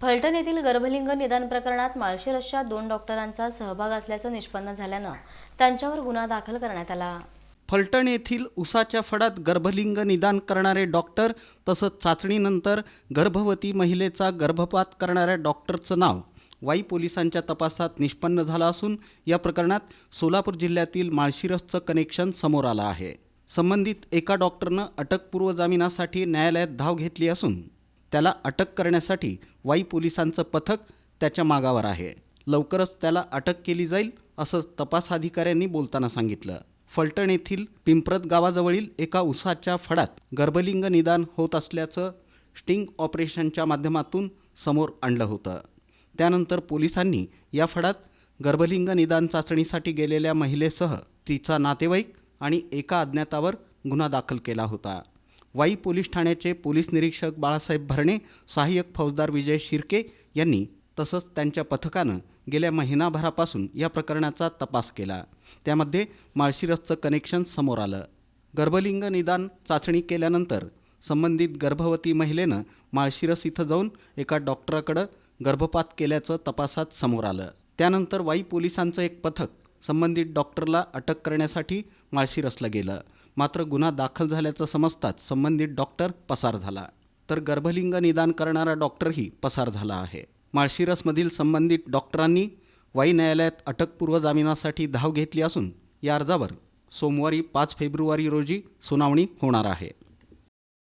फलटण येथील गर्भलिंग निदान प्रकरणात माळशिरसच्या दोन डॉक्टरांचा सहभाग असल्याचं निष्पन्न झाल्यानं त्यांच्यावर गुन्हा दाखल करण्यात आला. फलटण येथील उसाच्या फडात गर्भलिंग निदान करणारे डॉक्टर तसंच चाचणीनंतर गर्भवती महिलेचा गर्भपात करणाऱ्या डॉक्टरचं नाव वाई पोलिसांच्या तपासात निष्पन्न झालं असून या प्रकरणात सोलापूर जिल्ह्यातील माळशिरसचं कनेक्शन समोर आलं आहे. संबंधित एका डॉक्टरनं अटकपूर्व जामिनासाठी न्यायालयात धाव घेतली असून त्याला अटक करण्यासाठी वाई पोलिसांचं पथक त्याच्या मागावर आहे. लवकरच त्याला अटक केली जाईल असं तपास अधिकाऱ्यांनी बोलताना सांगितलं. फलटण येथील पिंपरत गावाजवळील एका उसाच्या फडात गर्भलिंग निदान होत असल्याचं स्टिंग ऑपरेशनच्या माध्यमातून समोर आणलं होतं. त्यानंतर पोलिसांनी या फडात गर्भलिंग निदान चाचणीसाठी गेलेल्या महिलेसह तिचा नातेवाईक आणि एका अज्ञातावर गुन्हा दाखल केला होता. वाई पोलीस ठाण्याचे पोलीस निरीक्षक बाळासाहेब भरणे सहाय्यक फौजदार विजय शिर्के यांनी तसंच त्यांच्या पथकानं गेल्या महिनाभरापासून या प्रकरणाचा तपास केला. त्यामध्ये माळशिरसचं कनेक्शन समोर आलं. गर्भलिंग निदान चाचणी केल्यानंतर संबंधित गर्भवती महिलेनं माळशिरस इथं जाऊन एका डॉक्टराकडं गर्भपात केल्याचं तपासात समोर आलं. त्यानंतर वाई पोलिसांचं एक पथक संबंधित डॉक्टरला अटक करण्यासाठी माळशिरसला गेलं. मात्र गुन्हा दाखल झाल्याचं समजताच संबंधित डॉक्टर पसार झाला. तर गर्भलिंग निदान करणारा डॉक्टरही पसार झाला आहे. माळशिरसमधील संबंधित डॉक्टरांनी वाई न्यायालयात अटकपूर्व जामिनासाठी धाव घेतली असून या अर्जावर सोमवारी पाच फेब्रुवारी रोजी सुनावणी होणार आहे.